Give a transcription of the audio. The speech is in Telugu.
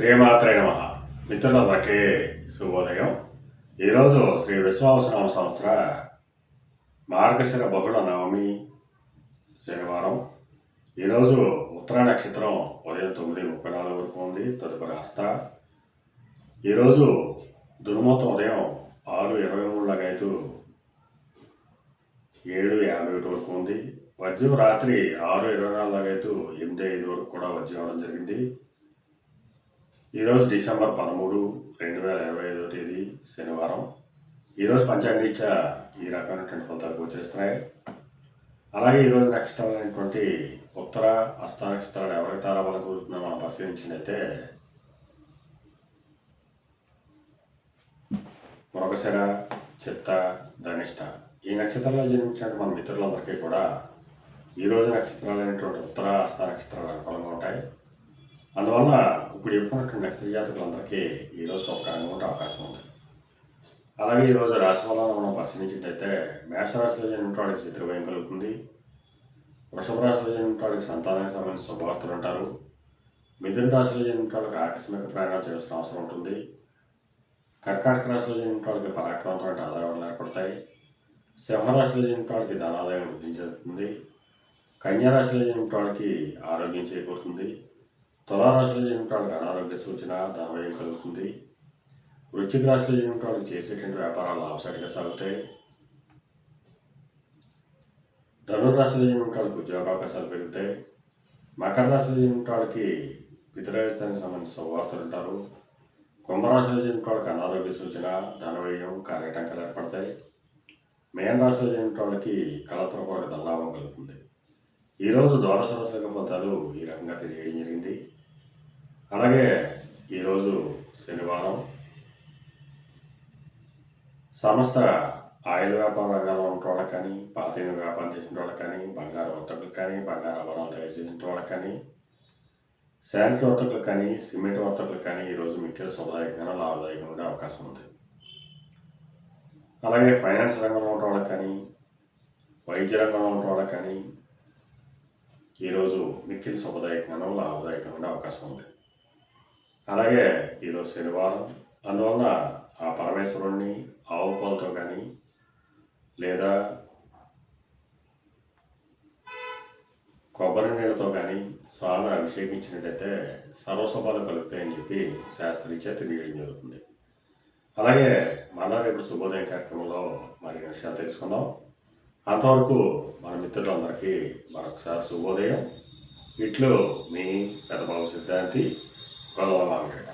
శ్రీమాత్రే నమ. మిత్రులందరికీ శుభోదయం. ఈరోజు శ్రీ విశ్వావసనామ సంవత్సర మార్గశిర బహుళ నవమి శనివారం. ఈరోజు ఉత్తర నక్షత్రం ఉదయం తొమ్మిది ముప్పై నాలుగు వరకు ఉంది తదుపరి హస్త ఈరోజు దుర్మూతం ఉదయం ఆరు ఇరవై మూడు లగైతు ఏడు యాభై ఒకటి వరకు ఉంది. వజ్రం రాత్రి ఆరు ఇరవై నాలుగు లగైతు ఎనిమిది ఐదు వరకు కూడా వజ్రం అవడం జరిగింది. ఈరోజు డిసెంబర్ పదమూడు రెండు వేల ఇరవై ఐదో తేదీ శనివారం. ఈరోజు పంచాంగరీత్యా ఈ రకమైనటువంటి ఫలితాలు వచ్చేస్తున్నాయి అలాగే ఈరోజు నక్షత్రమైనటువంటి ఉత్తర హస్త నక్షత్రాలు ఎవరికి తారాబలం కూరుతుందో మనం పరిశీలించినైతే మరొకసారి చిత్త ధనిష్ట ఈ నక్షత్రంలో జన్మించినటువంటి మన మిత్రులందరికీ కూడా ఈ రోజు నక్షత్రాలైనటువంటి ఉత్తర హస్త నక్షత్రాలు అనుకూలంగా ఉంటాయి. అందువల్ల ఇప్పుడు చెప్పుకున్నటువంటి నక్షత్ర జాతకులందరికీ ఈరోజు సౌకర్యంగా ఉండే అవకాశం ఉంది అలాగే ఈరోజు రాశి వల్ల మనం పరిశీలించినట్టయితే మేషరాశిలో జన్మించిన వాడికి శత్రుభయం కలుగుతుంది. వృషభ రాశిలో జన్మించిన సంతానానికి సంబంధించిన శుభవార్తలు ఉంటారు. మిథున రాశిలో జన్మించిన ఆకస్మిక ప్రయాణాలు చేయాల్సిన అవసరం ఉంటుంది. కర్కాటక రాశిలో జన్మించిన వాడికి పరాక్రమంతో ఆదాయాలు ఏర్పడతాయి. సింహరాశిలో జన్మించిన వాడికి ధనాదాయం వృద్ధి చెందుతుంది. కన్యారాశిలో జన్మించిన ఆరోగ్యం చేకూరుతుంది. తులారాశిలో జన్మించిన అనారోగ్య సూచన ధనవ్యయం కలుగుతుంది. వృశ్చిక రాశిలో జన్మించిన వాడికి చేసేటువంటి వ్యాపారాలు లాభసాటిగా సాగుతాయి. ధనుర్రాశిలో జన్మించిన వాళ్ళకి ఉద్యోగ అవకాశాలు పెరుగుతాయి. మకర రాశిలో జన్మించిన వాడికి సంబంధించిన శుభవార్తలు ఉంటారు. కుంభరాశిలో జన్మించిన వాడికి అనారోగ్య సూచన ధనవ్యయం కార్యటంకాలు ఏర్పడతాయి. మేన రాశిలో జన్మించిన వాళ్ళకి కళతో కూడా ధనలాభం కలుగుతుంది. ఈరోజు ద్వాదశ రాశుల ఫలితాలు ఈ రకంగా తెలియడం జరిగింది. అలాగే ఈరోజు శనివారం సమస్త ఆయిల్ వ్యాపార రంగంలో ఉన్న వాళ్ళకి కానీ పాతైన వ్యాపారం చేసిన వాళ్ళకి కానీ బంగారు వర్తకులకు కానీ బంగారు ఆభరణాలు తయారు చేసిన వాళ్ళకి కానీ శానిటరీ వర్తకులకు కానీ సిమెంట్ వర్తకులకు కానీ ఈరోజు మిక్కిల శుభదాయకంగా లాభదాయకంగా ఉండే అవకాశం ఉంది. అలాగే ఫైనాన్స్ రంగంలో ఉన్న వాళ్ళకి కానీ వైద్య రంగంలో ఉన్న వాళ్ళకి కానీ ఈరోజు మిక్కిలి శుభదాయకంగానో లాభదాయకంగా ఉండే అవకాశం ఉంది. అలాగే ఈరోజు శనివారం. అందువలన ఆ పరమేశ్వరుణ్ణి ఆవు పాలతో కానీ లేదా కొబ్బరి నీళ్ళతో కానీ స్వామిని అభిషేకించినట్టయితే సర్వసభలు కలుగుతాయని చెప్పి శాస్త్రీచే తెలియడం జరుగుతుంది. అలాగే మళ్ళా రేపు శుభోదయం కార్యక్రమంలో మరి విషయాలు తెలుసుకుందాం. అంతవరకు మన మిత్రులందరికీ మరొకసారి శుభోదయం. ఇట్లు మీ పెద్దబాబు సిద్ధాంతి. この番組が。